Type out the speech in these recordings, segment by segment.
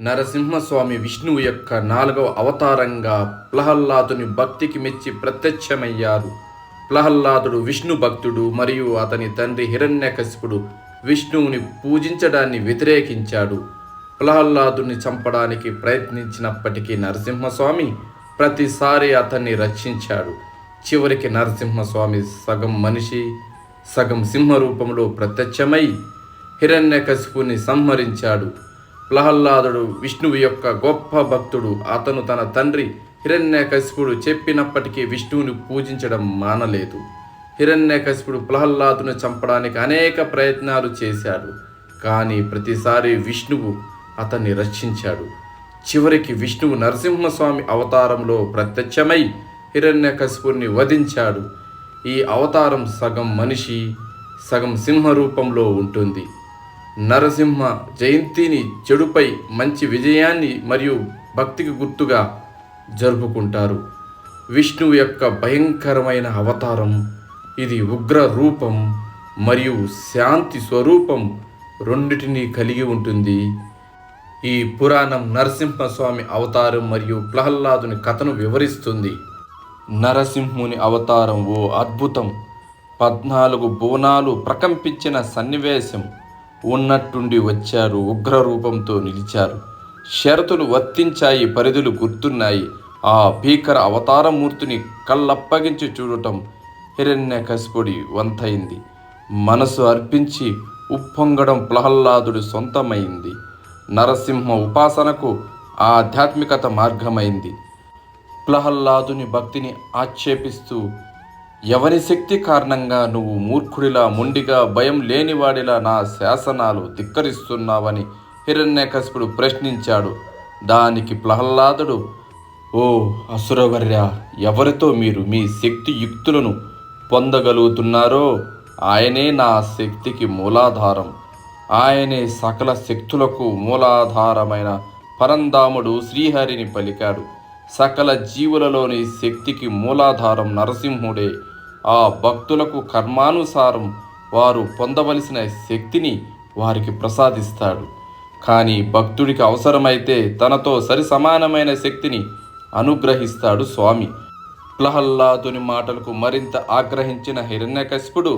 నరసింహస్వామి విష్ణువు యొక్క నాలుగవ అవతారంగా ప్రహ్లాదుని భక్తికి మెచ్చి ప్రత్యక్షమయ్యారు. ప్రహ్లాదుడు విష్ణు భక్తుడు మరియు అతని తండ్రి హిరణ్యకశిపుడు విష్ణువుని పూజించడాన్ని వ్యతిరేకించాడు. ప్రహ్లాదుని చంపడానికి ప్రయత్నించినప్పటికీ నరసింహస్వామి ప్రతిసారి అతన్ని రక్షించాడు. చివరికి నరసింహస్వామి సగం మనిషి సగం సింహ రూపంలో ప్రత్యక్షమై హిరణ్యకశిపుని సంహరించాడు. ప్రహ్లాదుడు విష్ణువు యొక్క గొప్ప భక్తుడు. అతను తన తండ్రి హిరణ్యకశిపుడు చెప్పినప్పటికీ విష్ణువుని పూజించడం మానలేదు. హిరణ్యకశిపుడు ప్రహ్లాదును చంపడానికి అనేక ప్రయత్నాలు చేశాడు. కానీ ప్రతిసారి విష్ణువు అతన్ని రక్షించాడు. చివరికి విష్ణువు నరసింహస్వామి అవతారంలో ప్రత్యక్షమై హిరణ్యకశిపుని వధించాడు. ఈ అవతారం సగం మనిషి సగం సింహ రూపంలో ఉంటుంది. నరసింహ జయంతిని చెడుపై మంచి విజయాన్ని మరియు భక్తికి గుర్తుగా జరుపుకుంటారు. విష్ణువు యొక్క భయంకరమైన అవతారం ఇది ఉగ్ర రూపం మరియు శాంతి స్వరూపం రెండిటిని కలిగి ఉంటుంది. ఈ పురాణం నరసింహస్వామి అవతారం మరియు ప్రహ్లాదుని కథను వివరిస్తుంది. నరసింహుని అవతారం ఓ అద్భుతం. పద్నాలుగు బోనాలు ప్రకంపించిన సన్నివేశం. ఉన్నట్టుండి వచ్చారు ఉగ్రరూపంతో నిలిచారు. షరతులు వర్తించాయి పరిధులు గుర్తున్నాయి. ఆ భీకర అవతారమూర్తిని కళ్ళప్పగించి చూడటం హిరణ్యకశిపుడి వంతైంది. మనసు అర్పించి ఉప్పొంగడం ప్రహ్లాదుడు సొంతమైంది. నరసింహ ఉపాసనకు ఆధ్యాత్మికత మార్గమైంది. ప్రహ్లాదుని భక్తిని ఆక్షేపిస్తూ ఎవరి శక్తి కారణంగా నువ్వు మూర్ఖుడిలా మొండిగా భయం లేనివాడిలా నా శాసనాలు ధిక్కరిస్తున్నావని హిరణ్యకశిపుడు ప్రశ్నించాడు. దానికి ప్రహ్లాదుడు ఓ అసురవర్య ఎవరితో మీరు మీ శక్తి యుక్తులను పొందగలుగుతున్నారో ఆయనే నా శక్తికి మూలాధారం. ఆయనే సకల శక్తులకు మూలాధారమైన పరంధాముడు శ్రీహరిని పలికాడు. సకల జీవులలోని శక్తికి మూలాధారం నరసింహుడే. ఆ భక్తులకు కర్మానుసారం వారు పొందవలసిన శక్తిని వారికి ప్రసాదిస్తాడు. కానీ భక్తుడికి అవసరమైతే తనతో సరి సమానమైన శక్తిని అనుగ్రహిస్తాడు స్వామి. ప్రహ్లాదుని మాటలకు మరింత ఆగ్రహించిన హిరణ్యకశిపుడు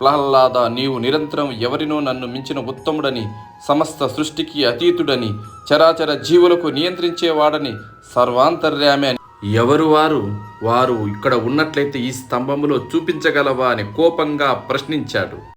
ప్రహ్లాద నీవు నిరంతరం ఎవరినో నన్ను మించిన ఉత్తముడని సమస్త సృష్టికి అతీతుడని చరాచర జీవులకు నియంత్రించేవాడని సర్వాంతర్యామి ఎవరు వారు? వారు ఇక్కడ ఉన్నట్లయితే ఈ స్తంభములో చూపించగలవా అని కోపంగా ప్రశ్నించాడు.